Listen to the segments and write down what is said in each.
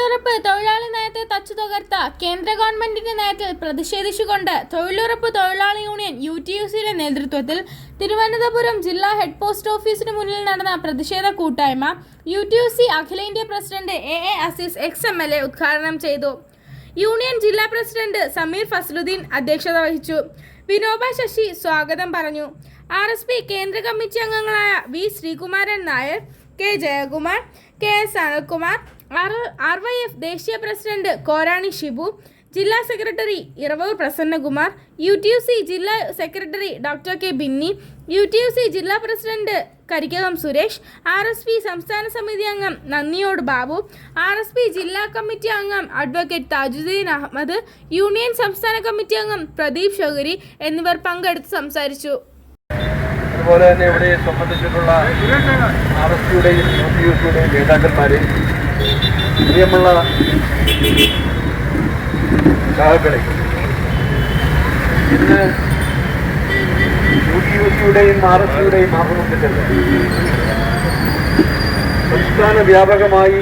തൊഴിലുറപ്പ് തൊഴിലാളി നയത്തെ തച്ചു തകർത്ത കേന്ദ്ര ഗവൺമെന്റിന്റെ നയത്തിൽ പ്രതിഷേധിച്ചുകൊണ്ട് തൊഴിലുറപ്പ് തൊഴിലാളി യൂണിയൻ യു ടി യു സിയുടെ നേതൃത്വത്തിൽ തിരുവനന്തപുരം ജില്ലാ ഹെഡ് പോസ്റ്റ് ഓഫീസിന് മുന്നിൽ നടന്ന പ്രതിഷേധ കൂട്ടായ്മ യു ടി യു സി അഖിലേന്ത്യാ president A A Azeez ex M L A ഉദ്ഘാടനം ചെയ്തു. യൂണിയൻ ജില്ലാ പ്രസിഡന്റ് സമീർ ഫസലുദ്ദീൻ അധ്യക്ഷത വഹിച്ചു. വിനോബ ശശി സ്വാഗതം പറഞ്ഞു. ആർ എസ് പി കേന്ദ്ര കമ്മിറ്റി അംഗങ്ങളായ V Sreekumaran Nair K Jayakumar K S Anilkumar R Y F ദേശീയ പ്രസിഡന്റ് കോരാണി ഷിബു ജില്ലാ secretary Iravoor Prasannakumar U T U C ജില്ലാ secretary doctor K Binni U T U C ജില്ലാ president Karikkakam Suresh R S P സംസ്ഥാന സമിതി അംഗം Nandiyode Babu R S P ജില്ലാ committee അംഗം advocate Thajudheen Ahmed union സംസ്ഥാന കമ്മിറ്റി അംഗം പ്രദീപ് ഷൗഗരി എന്നിവർ പങ്കെടുത്ത് സംസാരിച്ചു. അതുപോലെ തന്നെ ഇവിടെ സംബന്ധിച്ചിട്ടുള്ള ആർ എസ് പിയുടെയും യു പി യു സിയുടെയും നേതാക്കന്മാരെ പ്രിയമുള്ള സഹാക്കളെ ഇന്ന് യു ഡി എഫ് യുടെയും ആർ എസ് യുടെയും ആഭിമുഖ്യത്തിൽ സംസ്ഥാന വ്യാപകമായി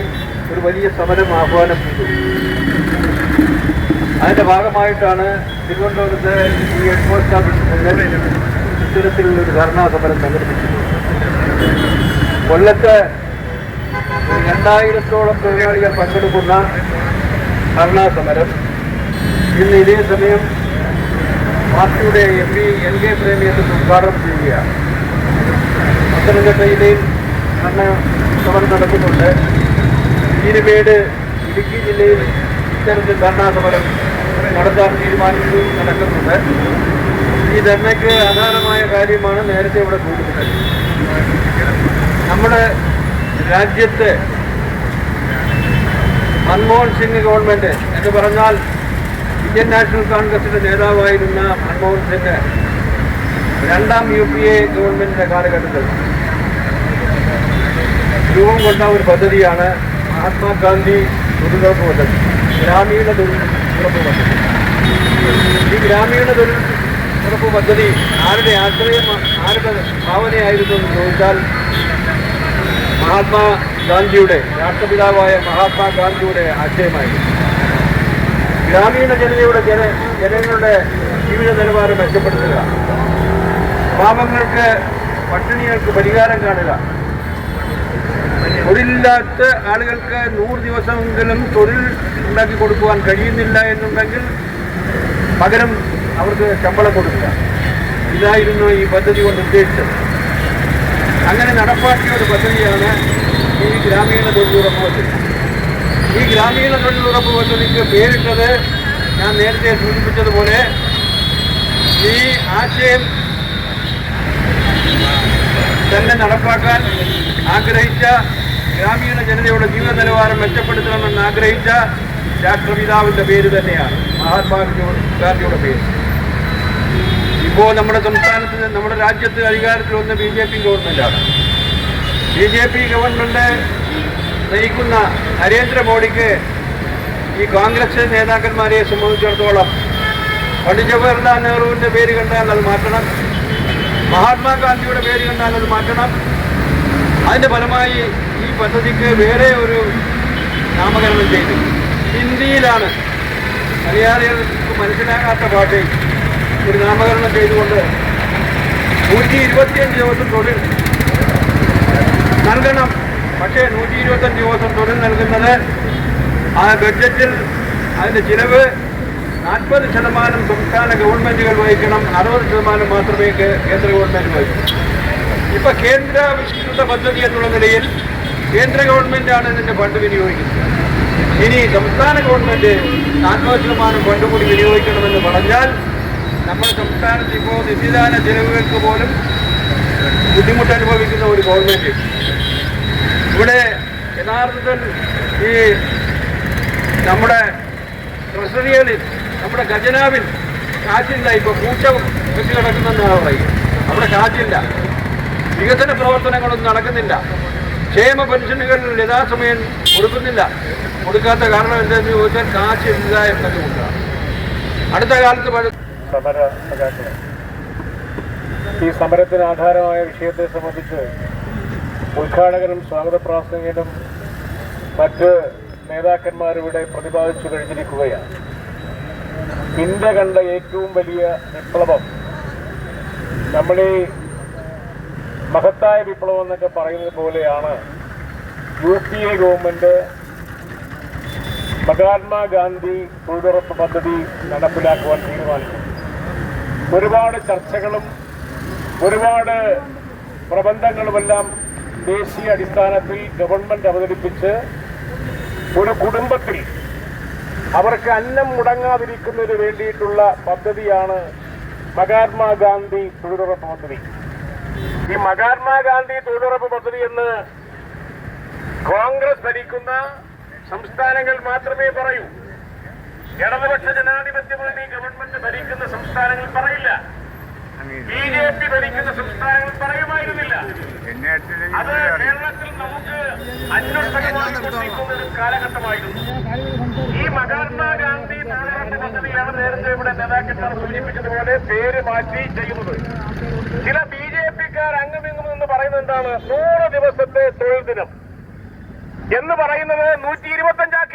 ഒരു വലിയ സമരം ആഹ്വാനം ചെയ്തു. അതിന്റെ ഭാഗമായിട്ടാണ് തിരുവനന്തപുരത്ത് ഈ ഹെഡ് പോസ്റ്റ് ഓഫീസ് ഇത്തരത്തിലുള്ള ഒരു ധർണാ സമരം സംഘടിപ്പിച്ചത്. കൊല്ലത്ത് രണ്ടായിരത്തോളം തൊഴിലാളികൾ പങ്കെടുക്കുന്ന ധർണാ ഇന്ന് ഇതേ സമയം പാർട്ടിയുടെ എം പി എൽ കെ പ്രേമിയത്തിൽ ഉദ്ഘാടനം ചെയ്യുകയാണ്. പത്തനംതിട്ടയിലെയും ധർണ സമരം നടക്കുന്നുണ്ട് ഈരുമേട് ഇടുക്കി ജില്ലയിൽ ഇത്തരത്തിൽ ധർണാ നടത്താൻ തീരുമാനിച്ചു നടക്കുന്നുണ്ട്. ഈ ധർണയ്ക്ക് ആധാരമായ കാര്യമാണ് നേരത്തെ ഇവിടെ കൂടുതൽ നമ്മുടെ രാജ്യത്ത് മൻമോഹൻ സിംഗ് ഗവൺമെന്റ് എന്ന് പറഞ്ഞാൽ ഇന്ത്യൻ നാഷണൽ കോൺഗ്രസിന്റെ നേതാവായിരുന്ന മൻമോഹൻ സിംഗ് രണ്ടാം യു പി എ ഗവൺമെന്റിന്റെ കാലഘട്ടത്തിൽ രൂപം കൊണ്ട ഒരു പദ്ധതിയാണ് മഹാത്മാഗാന്ധി തൊഴിലുറപ്പ് പദ്ധതി ഗ്രാമീണ തൊഴിലുറപ്പ് പദ്ധതി. ഈ ഗ്രാമീണ തൊഴിലുറപ്പ് പദ്ധതി ആരുടെ ആശ്രയം ആരുടെ ഭാവനയായിരുന്നു എന്ന് ചോദിച്ചാൽ മഹാത്മാ ഗാന്ധിയുടെ രാഷ്ട്രപിതാവായ മഹാത്മാ മഹാത്മാഗാന്ധിയുടെ ആശയമായിരുന്നു ഗ്രാമീണ ജനതയുടെ ജന ജനങ്ങളുടെ ജീവിത നിലവാരം മെച്ചപ്പെടുത്തുക. പാപങ്ങൾക്ക് പട്ടിണികൾക്ക് പരിഹാരം കാണുക. തൊഴിലില്ലാത്ത ആളുകൾക്ക് നൂറ് ദിവസമെങ്കിലും തൊഴിൽ ഉണ്ടാക്കി കൊടുക്കുവാൻ കഴിയുന്നില്ല എന്നുണ്ടെങ്കിൽ പകരം അവർക്ക് ശമ്പളം കൊടുക്കുക. ഇതായിരുന്നു ഈ പദ്ധതി കൊണ്ട് ഉദ്ദേശിച്ചത്. അങ്ങനെ നടപ്പാക്കിയ ഒരു പദ്ധതിയാണ് ഈ ഗ്രാമീണ തൊഴിലുറപ്പ് പദ്ധതി ഈ ഗ്രാമീണ തൊഴിലുറപ്പ് പദ്ധതിക്ക് പേരിട്ടത് ഞാൻ നേരത്തെ സൂചിപ്പിച്ചതുപോലെ ഈ ആശയം തന്നെ നടപ്പാക്കാൻ ആഗ്രഹിച്ച ഗ്രാമീണ ജനതയുടെ ജീവിത നിലവാരം മെച്ചപ്പെടുത്തണമെന്ന് ആഗ്രഹിച്ച രാഷ്ട്രപിതാവിന്റെ പേര് തന്നെയാണ്. മഹാത്മാഗാന്ധി ഗാന്ധിയുടെ പേര്. ഇപ്പോൾ നമ്മുടെ സംസ്ഥാനത്ത് നമ്മുടെ രാജ്യത്ത് അധികാരത്തിൽ വന്ന ബി ജെ പി ഗവൺമെന്റാണ് ബി ജെ പി ഗവൺമെന്റ് നയിക്കുന്ന നരേന്ദ്രമോദിക്ക് ഈ കോൺഗ്രസ് നേതാക്കന്മാരെ സംബന്ധിച്ചിടത്തോളം പണ്ഡിറ്റ് ജവഹർലാൽ നെഹ്റുവിന്റെ പേര് കണ്ടാൽ അത് മാറ്റണം. മഹാത്മാഗാന്ധിയുടെ പേര് കണ്ടാൽ അത് മാറ്റണം. അതിന്റെ ഫലമായി ഈ പദ്ധതിക്ക് വേറെ ഒരു നാമകരണം ചെയ്തു. ഹിന്ദിയിലാണ്. മലയാളികൾക്ക് മനസ്സിലാകാത്ത ഭാഷയിൽ ഒരു നാമകരണം ചെയ്തുകൊണ്ട് നൂറ്റി ഇരുപത്തിയഞ്ച് ദിവസം തൊഴിൽ നൽകണം. പക്ഷേ നൂറ്റി ഇരുപത്തഞ്ച് ദിവസം തൊഴിൽ നൽകുന്നത് ആ ബഡ്ജറ്റിൽ അതിന്റെ ചിലവ് നാൽപ്പത് ശതമാനം സംസ്ഥാന ഗവൺമെന്റുകൾ വഹിക്കണം. അറുപത് ശതമാനം മാത്രമേ കേന്ദ്ര ഗവൺമെന്റ് വഹിക്കൂ. കേന്ദ്ര കേന്ദ്രാവിഷ്കൃത പദ്ധതി എന്നുള്ള നിലയിൽ കേന്ദ്ര ഗവൺമെന്റാണ് ഇതിന്റെ ഫണ്ട് വിനിയോഗിക്കുന്നത്. ഇനി സംസ്ഥാന ഗവൺമെന്റ് നാൽപ്പത് ശതമാനം ഫണ്ട് കൂടി വിനിയോഗിക്കണമെന്ന് പറഞ്ഞാൽ നമ്മുടെ സംസ്ഥാനത്ത് ഇപ്പോൾ നിത്യദാന ചെലവുകൾക്ക് പോലും ബുദ്ധിമുട്ട് അനുഭവിക്കുന്ന ഒരു ഗവൺമെന്റ് ഇവിടെ യഥാർത്ഥത്തിൽ ഈ നമ്മുടെ ട്രഷറികളിൽ നമ്മുടെ ഖജനാവിൽ കാറ്റില്ല ഇപ്പോൾ പൂച്ച വെച്ച് കിടക്കുന്നെന്നാണ് പറയും അവിടെ കാറ്റില്ല. വികസന പ്രവർത്തനങ്ങളൊന്നും നടക്കുന്നില്ല. ക്ഷേമ പെൻഷനുകൾ യഥാസമയം കൊടുക്കുന്നില്ല. കൊടുക്കാത്ത കാരണം എന്താണെന്ന് ചോദിച്ചാൽ കാശില്ല എന്നതുകൊണ്ടാണ് അടുത്ത കാലത്ത് സമര സഖാക്കളെ ഈ സമരത്തിന് ആധാരമായ വിഷയത്തെ സംബന്ധിച്ച് ഉദ്ഘാടകനും സ്വാഗത പ്രാസംഗികനും മറ്റ് നേതാക്കന്മാരിവിടെ പ്രതിപാദിച്ചു കഴിഞ്ഞിരിക്കുകയാണ്. ഇന്ത്യ കണ്ട ഏറ്റവും വലിയ വിപ്ലവം നമ്മൾ ഈ മഹത്തായ വിപ്ലവം എന്നൊക്കെ പറയുന്നത് പോലെയാണ് U P A government Mahatma Gandhi തൊഴിലുറപ്പ് പദ്ധതി നടപ്പിലാക്കുവാൻ തീരുമാനിച്ചു ഒരുപാട് ചർച്ചകളും ഒരുപാട് പ്രബന്ധങ്ങളുമെല്ലാം ദേശീയ അടിസ്ഥാനത്തിൽ ഗവൺമെന്റ് അവതരിപ്പിച്ച് ഒരു കുടുംബത്തിൽ അവർക്ക് അന്നം മുടങ്ങാതിരിക്കുന്നതിന് വേണ്ടിയിട്ടുള്ള പദ്ധതിയാണ് മഹാത്മാഗാന്ധി തൊഴിലുറപ്പ് പദ്ധതി. ഈ മഹാത്മാഗാന്ധി തൊഴിലുറപ്പ് പദ്ധതി എന്ന് കോൺഗ്രസ് ഭരിക്കുന്ന സംസ്ഥാനങ്ങൾ മാത്രമേ പറയൂ. ഇടതുപക്ഷ ജനാധിപത്യമാണ് ഈ ഗവൺമെന്റ് ഭരിക്കുന്ന സംസ്ഥാനങ്ങൾ പറയില്ല. ബി ജെ പി ഭരിക്കുന്ന സംസ്ഥാനങ്ങൾ പറയുമായിരുന്നില്ല. അത് കേരളത്തിൽ നമുക്ക് അന്വേഷണമായിക്കൊണ്ടിരിക്കുന്ന ഒരു കാലഘട്ടമായിരുന്നു. ഈ മഹാത്മാഗാന്ധി തൊഴിലുറപ്പ് പദ്ധതിയാണ് നേരത്തെ ഇവിടെ നേതാക്കന്മാർ സൂചിപ്പിച്ചതുപോലെ പേര് മാറ്റി ചെയ്യുന്നത്. ചില ബി ജെ പിക്കാർ അങ്ങുമിങ്ങും എന്ന് പറയുന്നത് എന്താണ്? നൂറ് ദിവസത്തെ തൊഴിൽ ദിനം. എന്ന് പറയുന്നത് നൂറ്റി ഇരുപത്തഞ്ചാക്കിയില്ലേ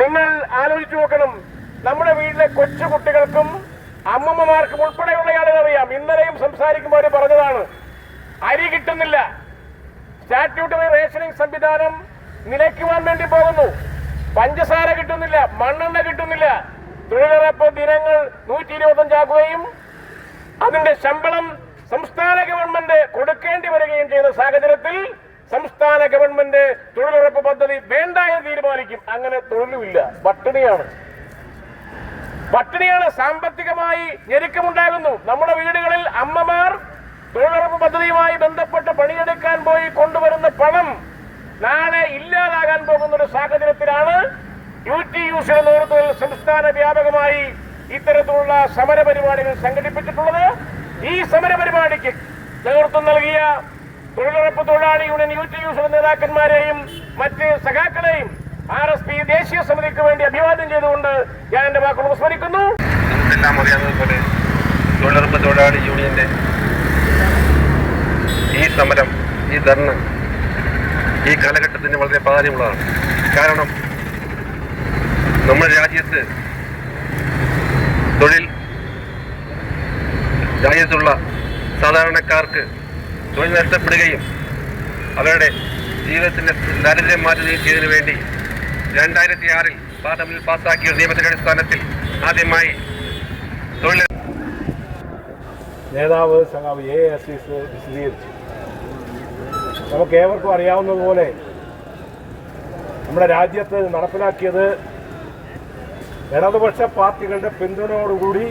നിങ്ങൾ ആലോചിച്ചു നോക്കണം. നമ്മുടെ വീട്ടിലെ കൊച്ചുകുട്ടികൾക്കും അമ്മമ്മമാർക്കും ഉൾപ്പെടെയുള്ള ആളുകൾ അറിയാം. ഇന്നലെയും സംസാരിക്കുമ്പോൾ അവർ പറഞ്ഞതാണ് അരി കിട്ടുന്നില്ല. സ്റ്റാറ്റ്യൂട്ടറി റേഷനിങ് സംവിധാനം നിലയ്ക്കുവാൻ വേണ്ടി പോകുന്നു. പഞ്ചസാര കിട്ടുന്നില്ല മണ്ണെണ്ണ കിട്ടുന്നില്ല. തൊഴിലുറപ്പ് ദിനങ്ങൾ നൂറ്റി ഇരുപത്തഞ്ചാക്കുകയും അതിന്റെ ശമ്പളം സംസ്ഥാന ഗവൺമെന്റ് കൊടുക്കേണ്ടി വരികയും ചെയ്യുന്ന സാഹചര്യത്തിൽ സംസ്ഥാന ഗവൺമെന്റ് തൊഴിലുറപ്പ് പദ്ധതി വേണ്ട എന്ന് തീരുമാനിക്കും. അങ്ങനെ തൊഴിലുമില്ല. പട്ടിണിയാണ്. പട്ടിണിയാണ് സാമ്പത്തികമായി ഞെരുക്കമുണ്ടാകുന്നു. നമ്മുടെ വീടുകളിൽ അമ്മമാർ തൊഴിലുറപ്പ് പദ്ധതിയുമായി ബന്ധപ്പെട്ട് പണിയെടുക്കാൻ പോയി കൊണ്ടുവരുന്ന പണം നാളെ ഇല്ലാതാകാൻ പോകുന്ന ഒരു സാഹചര്യത്തിലാണ് യു ടി യു സിയുടെ നേതൃത്വത്തിൽ സംസ്ഥാന വ്യാപകമായി ഇത്തരത്തിലുള്ള സമര പരിപാടികൾ സംഘടിപ്പിച്ചിട്ടുള്ളത്. ഈ സമര പരിപാടിക്ക് നേതൃത്വം നൽകിയ തൊഴിലുറപ്പ് തൊഴിലാളി യൂണിയൻ യൂത്ത് ടി നേതാക്കന്മാരെയും മറ്റ് സഖാക്കളെയും ആർ എസ് പി ദേശീയ സമിതിക്ക് വേണ്ടി അഭിവാദ്യം ചെയ്തുകൊണ്ട് ഞാൻ എന്റെ വാക്കുകൾ വിസ്മരിക്കുന്നു തൊഴിലുറപ്പ് തൊഴിലാളി യൂണിയന്റെ ഈ സമരം ഈ ധർണ ഈ കാലഘട്ടത്തിന് വളരെ പ്രാധാന്യമുള്ളതാണ് കാരണം നമ്മുടെ രാജ്യത്ത് തൊഴിൽ രാജ്യത്തുള്ള സാധാരണക്കാർക്ക് തൊഴിൽ നഷ്ടപ്പെടുകയും അവരുടെ ജീവിതത്തിന്റെ ദാരിദ്ര്യം മാറ്റുകയും ചെയ്തതിനു വേണ്ടി രണ്ടായിരത്തി ആറിൽ പാർലമെന്റിൽ പാസാക്കിയ നിയമത്തിന്റെ അടിസ്ഥാനത്തിൽ ആദ്യമായി തൊഴിൽ നേതാവ് സഖാവ് എ അസീസ് വിശദീകരിച്ചു നമുക്ക് ഏവർക്കും അറിയാവുന്നതുപോലെ നമ്മുടെ രാജ്യത്ത് നടപ്പിലാക്കിയത് ഇടതുപക്ഷ പാർട്ടികളുടെ പിന്തുണയോടുകൂടി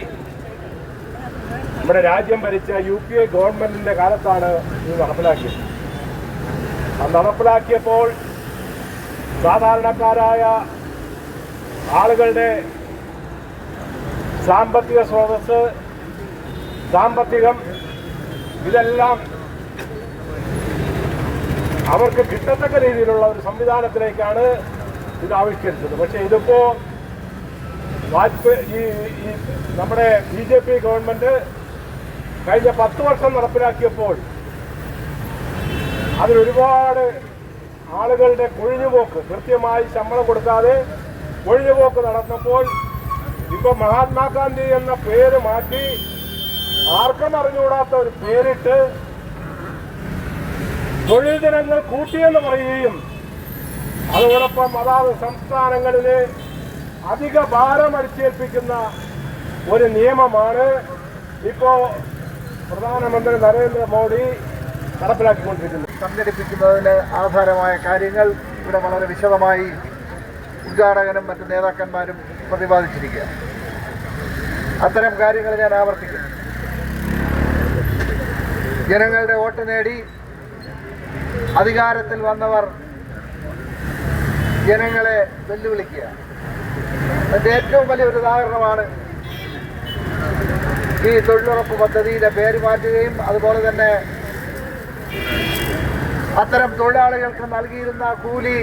നമ്മുടെ രാജ്യം ഭരിച്ച യു പി എ ഗവൺമെന്റിന്റെ കാലത്താണ് ഇത് നടപ്പിലാക്കിയത്. അത് നടപ്പിലാക്കിയപ്പോൾ സാധാരണക്കാരായ ആളുകളുടെ സാമ്പത്തിക സ്രോതസ് സാമ്പത്തികം ഇതെല്ലാം അവർക്ക് കിട്ടത്തക്ക രീതിയിലുള്ള ഒരു സംവിധാനത്തിലേക്കാണ് ഇത് ആവിഷ്കരിച്ചത്. പക്ഷേ ഇതിപ്പോ വാജ്പേയി ഈ നമ്മുടെ ബി ജെ പി ഗവൺമെന്റ് കഴിഞ്ഞ പത്ത് വർഷം നടപ്പിലാക്കിയപ്പോൾ അതിലൊരുപാട് ആളുകളുടെ കൊഴിഞ്ഞുപോക്ക് കൃത്യമായി ശമ്പളം കൊടുക്കാതെ കൊഴിഞ്ഞുപോക്ക് നടന്നപ്പോൾ ഇപ്പൊ മഹാത്മാഗാന്ധി എന്ന പേര് മാറ്റി ആർക്കും അറിഞ്ഞുകൂടാത്ത ഒരു പേരിട്ട് തൊഴിൽ ദിനങ്ങൾ കൂട്ടിയെന്ന് പറയുകയും അതോടൊപ്പം അതാത് സംസ്ഥാനങ്ങളിലെ അധിക ഭാരം അടിച്ചേൽപ്പിക്കുന്ന ഒരു നിയമമാണ്. ഇപ്പോ പ്രധാനമന്ത്രി നരേന്ദ്രമോദി നടപ്പിലാക്കിക്കൊണ്ടിരിക്കുന്നത് സംഘടിപ്പിക്കുന്നതിന് ആധാരമായ കാര്യങ്ങൾ ഇവിടെ വളരെ വിശദമായി ഉദ്ഘാടകനും മറ്റ് നേതാക്കന്മാരും പ്രതിപാദിച്ചിരിക്കുക അത്തരം കാര്യങ്ങൾ ഞാൻ ആവർത്തിക്കുന്നു ജനങ്ങളുടെ വോട്ട് നേടി അധികാരത്തിൽ വന്നവർ ജനങ്ങളെ വെല്ലുവിളിക്കുക അതിന്റെ ഏറ്റവും വലിയൊരു ഉദാഹരണമാണ് ഈ തൊഴിലുറപ്പ് പദ്ധതിയുടെ പേര് മാറ്റുകയും അതുപോലെ തന്നെ അത്തരം തൊഴിലാളികൾക്ക് നൽകിയിരുന്ന കൂലി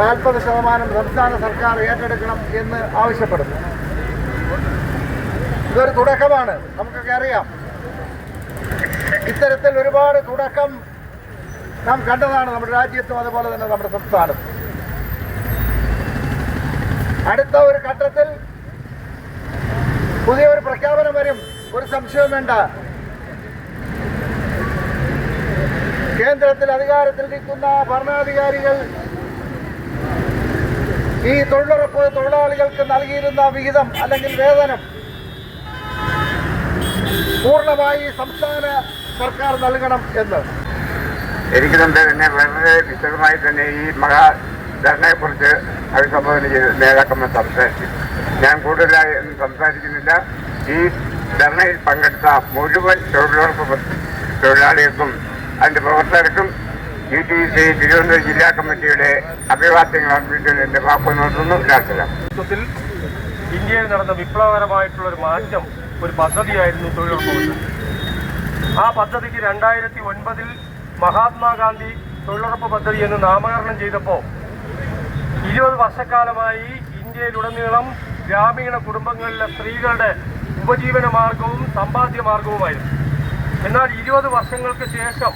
നാൽപ്പത് ശതമാനം സംസ്ഥാന സർക്കാർ ഏറ്റെടുക്കണം എന്ന് ആവശ്യപ്പെടുന്നു. ഇതൊരു തുടക്കമാണ്. നമുക്കൊക്കെ അറിയാം. ഇത്തരത്തിൽ ഒരുപാട് തുടക്കം നാം കണ്ടതാണ് നമ്മുടെ രാജ്യത്തും അതുപോലെ തന്നെ നമ്മുടെ സംസ്ഥാനത്തും. അടുത്ത ഒരു ഘട്ടത്തിൽ പുതിയ ഒരു പ്രഖ്യാപനം വരും. ഒരു സംശയവും വേണ്ട. കേന്ദ്രത്തിൽ അധികാരത്തിലിരിക്കുന്ന ഭരണാധികാരികൾ ഈ തൊഴിലുറപ്പ് തൊഴിലാളികൾക്ക് നൽകിയിരുന്ന വിഹിതം അല്ലെങ്കിൽ വേതനം പൂർണമായി സംസ്ഥാന സർക്കാർ നൽകണം എന്ന്. എനിക്ക് തന്നെ തന്നെ വളരെ വിശദമായി തന്നെ ഈ മഹാ ധരണയെക്കുറിച്ച് അഭിസംബോധന ചെയ്ത് നേതാക്കന്മാർ സംസാരിച്ചു. ഞാൻ കൂടുതലായി ഒന്നും സംസാരിക്കുന്നില്ല. ഈ ധർണയിൽ പങ്കെടുത്ത മുഴുവൻ തൊഴിലുറപ്പ് തൊഴിലാളികൾക്കും അതിന്റെ പ്രവർത്തകർക്കും യു ടി സി തിരുവനന്തപുരം ജില്ലാ കമ്മിറ്റിയുടെ അഭിവാദ്യങ്ങൾ അർപ്പിച്ചുകൊണ്ട് എന്റെ വാക്കു നോക്കുന്നു ഇന്ത്യയിൽ നടന്ന വിപ്ലവകരമായിട്ടുള്ള ഒരു മാറ്റം ഒരു പദ്ധതിയായിരുന്നു തൊഴിലുറപ്പ് ആ പദ്ധതിക്ക് രണ്ടായിരത്തി ഒൻപതിൽ മഹാത്മാഗാന്ധി തൊഴിലുറപ്പ് പദ്ധതി എന്ന് നാമകരണം ചെയ്തപ്പോൾ ഇരുപത് വർഷക്കാലമായി ഇന്ത്യയിലുടനീളം ഗ്രാമീണ കുടുംബങ്ങളിലെ സ്ത്രീകളുടെ ഉപജീവന മാർഗവും സമ്പാദ്യ മാർഗവുമായിരുന്നു. എന്നാൽ ഇരുപത് വർഷങ്ങൾക്ക് ശേഷം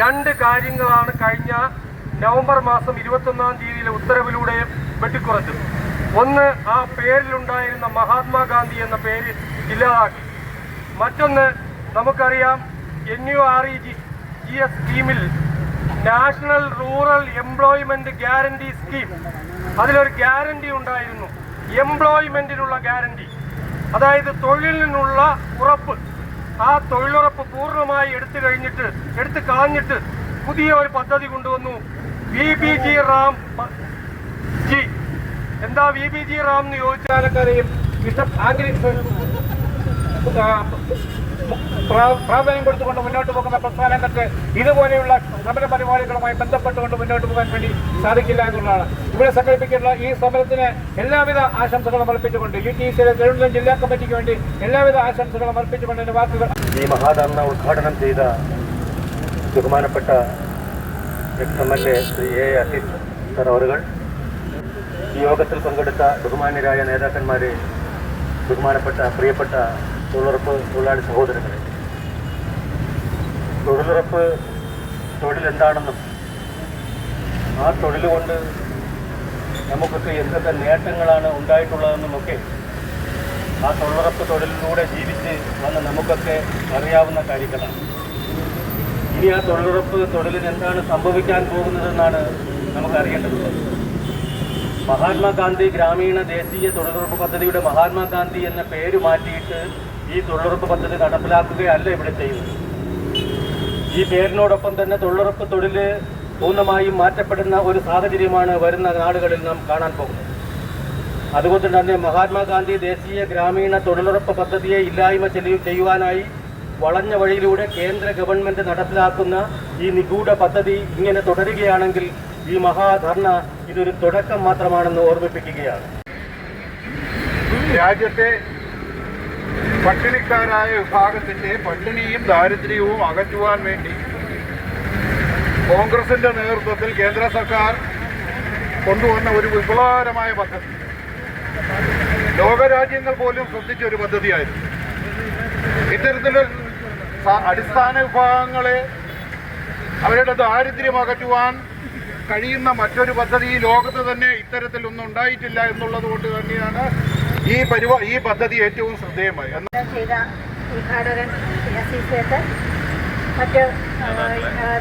രണ്ട് കാര്യങ്ങളാണ് കഴിഞ്ഞ നവംബർ മാസം ഇരുപത്തൊന്നാം തീയതിയിലെ ഉത്തരവിലൂടെ വെട്ടിക്കുറച്ചത്. ഒന്ന് ആ പേരിലുണ്ടായിരുന്ന മഹാത്മാഗാന്ധി എന്ന പേര് ഇല്ലാതാക്കി. മറ്റൊന്ന് നമുക്കറിയാം N U R E G G S സ്കീമിൽ national rural employment guarantee scheme അതിലൊരു ഗ്യാരണ്ടി ഉണ്ടായിരുന്നു. എംപ്ലോയ്മെന്റിനുള്ള ഗ്യാരണ്ടി അതായത് തൊഴിലിനുള്ള ഉറപ്പ്. ആ തൊഴിലുറപ്പ് പൂർണമായി എടുത്തു കഴിഞ്ഞിട്ട് എടുത്തു കളഞ്ഞിട്ട് പുതിയ ഒരു പദ്ധതി കൊണ്ടുവന്നു. V B G Ram G. എന്താ വി ബി ജി റാം എന്ന് ചോദിച്ചാലൊക്കെ ഇഷ്ടം പ്രാധാന്യം കൊടുത്തുകൊണ്ട് മുന്നോട്ട് പോകുന്ന പ്രസ്ഥാനങ്ങൾക്ക് ഇതുപോലെയുള്ള സമര പരിപാടികളുമായി ബന്ധപ്പെട്ടുകൊണ്ട് മുന്നോട്ട് പോകാൻ വേണ്ടി സാധിക്കില്ല എന്നുള്ളതാണ്. ഇവിടെ സംഘടിപ്പിക്കുന്ന ഈ സമരത്തിന് എല്ലാവിധ ആശംസകളും അർപ്പിച്ചുകൊണ്ട് യു ടി സിയിലെ തിരുവനന്തപുരം ജില്ലാ കമ്മിറ്റിക്ക് വേണ്ടി എല്ലാവിധ ആശംസകളും അർപ്പിച്ചുകൊണ്ട് എന്റെ വാക്കുകൾ ഈ മഹാധർണ ഉദ്ഘാടനം ചെയ്ത ബഹുമാനപ്പെട്ട ഈ യോഗത്തിൽ പങ്കെടുത്ത ബഹുമാന്യരായ നേതാക്കന്മാരെ ബഹുമാനപ്പെട്ട പ്രിയപ്പെട്ട തൊഴിലുറപ്പ് തൊഴിലാളി സഹോദരങ്ങളെ. തൊഴിലുറപ്പ് തൊഴിലെന്താണെന്നും ആ തൊഴിൽ കൊണ്ട് നമുക്കൊക്കെ എന്തൊക്കെ നേട്ടങ്ങളാണ് ഉണ്ടായിട്ടുള്ളതെന്നുമൊക്കെ ആ തൊഴിലുറപ്പ് തൊഴിലിലൂടെ ജീവിച്ച് വന്ന് നമുക്കൊക്കെ അറിയാവുന്ന കാര്യങ്ങളാണ്. ഇനി ആ തൊഴിലുറപ്പ് തൊഴിലിന് എന്താണ് സംഭവിക്കാൻ പോകുന്നതെന്നാണ് നമുക്കറിയേണ്ടതുള്ളത് മഹാത്മാഗാന്ധി ഗ്രാമീണ ദേശീയ തൊഴിലുറപ്പ് പദ്ധതിയുടെ മഹാത്മാഗാന്ധി എന്ന പേര് മാറ്റിയിട്ട് ഈ തൊഴിലുറപ്പ് പദ്ധതി നടപ്പിലാക്കുകയല്ല ഇവിടെ ചെയ്യുന്നത്. ഈ പേരിനോടൊപ്പം തന്നെ തൊഴിലുറപ്പ് തൊഴിൽ പൂർണമായും മാറ്റപ്പെടുന്ന ഒരു സാഹചര്യമാണ് വരുന്ന നാടുകളിൽ നാം കാണാൻ പോകുന്നത്. അതുകൊണ്ട് തന്നെ മഹാത്മാഗാന്ധി ദേശീയ ഗ്രാമീണ തൊഴിലുറപ്പ് പദ്ധതിയെ ഇല്ലായ്മ ചെയ്യ- ചെയ്യുവാനായി വളഞ്ഞ വഴിയിലൂടെ കേന്ദ്ര ഗവൺമെന്റ് നടപ്പിലാക്കുന്ന ഈ നിഗൂഢ പദ്ധതി ഇങ്ങനെ തുടരുകയാണെങ്കിൽ ഈ മഹാധർണ ഇതൊരു തുടക്കം മാത്രമാണെന്ന് ഓർമ്മിപ്പിക്കുകയാണ്. രാജ്യത്തെ പട്ടിണിക്കാരായ വിഭാഗത്തിന്റെ പട്ടിണിയും ദാരിദ്ര്യവും അകറ്റുവാൻ വേണ്ടി കോൺഗ്രസിന്റെ നേതൃത്വത്തിൽ കേന്ദ്ര സർക്കാർ കൊണ്ടുവന്ന ഒരു വിപ്ലവകരമായ പദ്ധതി. ലോകരാജ്യങ്ങൾ പോലും ശ്രദ്ധിച്ച ഒരു പദ്ധതിയായിരുന്നു. ഇത്തരത്തിൽ അടിസ്ഥാന വിഭാഗങ്ങളെ അവരുടെ ദാരിദ്ര്യം അകറ്റുവാൻ കഴിയുന്ന മറ്റൊരു പദ്ധതി ലോകത്ത് തന്നെ ഇത്തരത്തിലൊന്നും ഉണ്ടായിട്ടില്ല എന്നുള്ളത് കൊണ്ട് തന്നെയാണ് ഈ പരിപാ ഈ പദ്ധതി ഏറ്റവും ശ്രദ്ധേയമായി. ചെയ്ത ഉദ്ഘാടകൻ മറ്റ്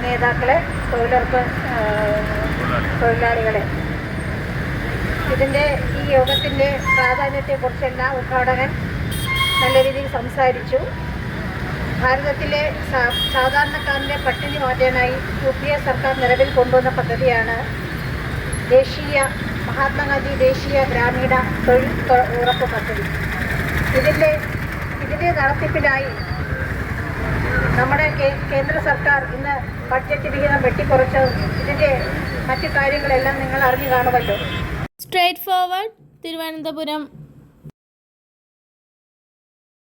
നേതാക്കളെ തൊഴിലുറപ്പ് തൊഴിലാളികളെ. ഇതിന്റെ ഈ യോഗത്തിന്റെ പ്രാധാന്യത്തെക്കുറിച്ചെല്ലാം ഉദ്ഘാടകൻ നല്ല രീതിയിൽ സംസാരിച്ചു. ഭാരതത്തിലെ സാധാരണക്കാരന്റെ പട്ടിണി മാറ്റാനായി യു പി എ സർക്കാർ നിലവിൽ കൊണ്ടുവന്ന പദ്ധതിയാണ് ദേശീയ മഹാത്മാഗാന്ധി ദേശീയ ഗ്രാമീണ തൊഴിൽ ഉറപ്പ് പദ്ധതി. ഇതിന്റെ ഇതിന്റെ നടത്തിപ്പിനായി നമ്മുടെ കേന്ദ്ര സർക്കാർ ഇന്ന് ബഡ്ജറ്റ് വിഹിതം വെട്ടിക്കുറച്ച് ഇതിന്റെ മറ്റു കാര്യങ്ങളെല്ലാം നിങ്ങൾ അറിഞ്ഞു കാണുമല്ലോ. Straight forward Thiruvananthapuram.